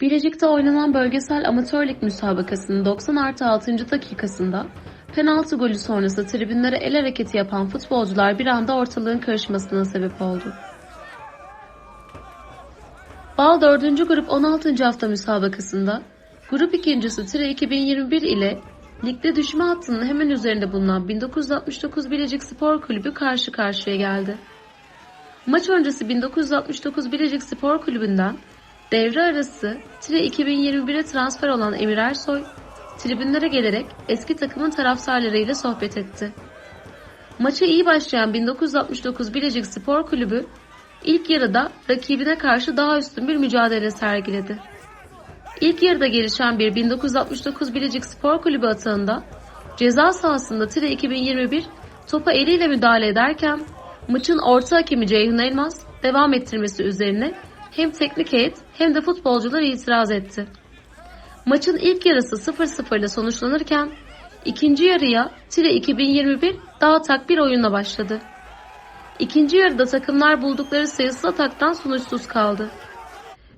Bilecik'te oynanan bölgesel amatör lig müsabakasının 90 artı 6. dakikasında penaltı golü sonrası tribünlere el hareketi yapan futbolcular bir anda ortalığın karışmasına sebep oldu. Bal 4. grup 16. hafta müsabakasında grup ikincisi Tire 2021 ile ligde düşme hattının hemen üzerinde bulunan 1969 Bilecik Spor Kulübü karşı karşıya geldi. Maç öncesi 1969 Bilecik Spor Kulübü'nden devre arası Tire 2021'e transfer olan Emir Ersoy, tribünlere gelerek eski takımın taraftarlarıyla sohbet etti. Maça iyi başlayan 1969 Bilecik Spor Kulübü ilk yarıda rakibine karşı daha üstün bir mücadele sergiledi. İlk yarıda gelişen bir 1969 Bilecik Spor Kulübü atağında ceza sahasında Tire 2021 topa eliyle müdahale ederken maçın orta hakemi Ceyhun Elmas devam ettirmesi üzerine hem teknik heyet hem de futbolcular itiraz etti. Maçın ilk yarısı 0-0 ile sonuçlanırken ikinci yarıya Tire 2021 daha tak bir oyunla başladı. İkinci yarıda takımlar buldukları sayısız ataktan sonuçsuz kaldı.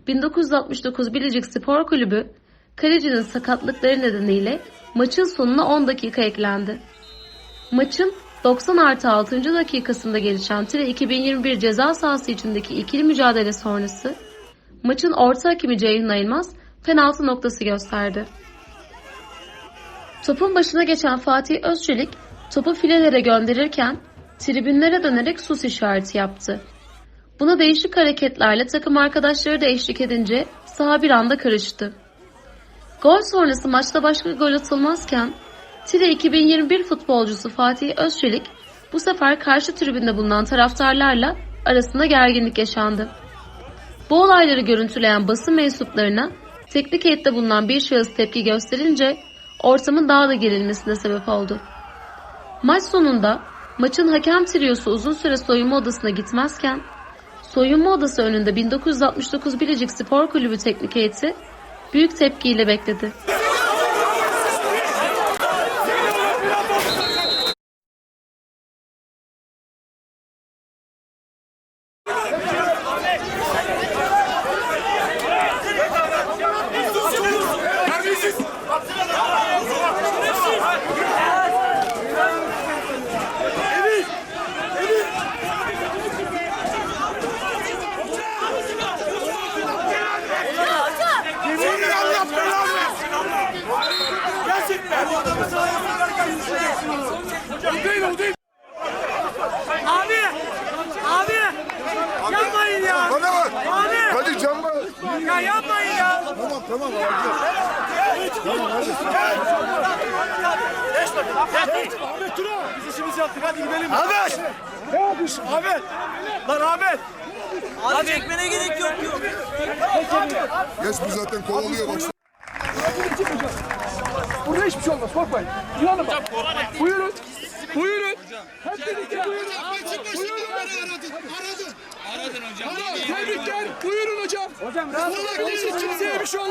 1969 Bilecik Spor Kulübü kalecinin sakatlıkları nedeniyle maçın sonuna 10 dakika eklendi. Maçın 90 artı 6. dakikasında gelişen Tire 2021 ceza sahası içindeki ikili mücadele sonrası maçın orta hakemi Ceyhun Ayılmaz penaltı noktası gösterdi. Topun başına geçen Fatih Özçelik topu filelere gönderirken tribünlere dönerek sus işareti yaptı. Buna değişik hareketlerle takım arkadaşları da eşlik edince saha bir anda karıştı. Gol sonrası maçta başka gol atılmazken Tire 2021 futbolcusu Fatih Özçelik bu sefer karşı tribünde bulunan taraftarlarla arasında gerginlik yaşandı. Bu olayları görüntüleyen basın mensuplarına teknik heyette bulunan bir şahıs tepki gösterince ortamın daha da gerilmesine sebep oldu. Maç sonunda maçın hakem triyosu uzun süre soyunma odasına gitmezken soyunma odası önünde 1969 Bilecik Spor Kulübü teknik heyeti büyük tepkiyle bekledi. O değil o değil! Abi! Abi! Yapmayın ya! Bana bak! Abi! Hadi can bak! Ya yapmayın ya! Tamam tamam Tamam hadi. Ahmet Tuna! Biz işimizi yaptık hadi gidelim. Ahmet! Ne yapıyorsun? Ahmet! Lan Ahmet! Abi çekmene gerek yok yok. Geç bu zaten kovalıyor bak. Burada hiçbir şey olmaz korkmayın. İnanın bak. Buyurun. Buyurun. Hep birlikte buyurun. Buyurun. Aradın hocam. Tebrikler. Buyurun hocam. Hocam rahat olun. Kimseye bir şey olmaz.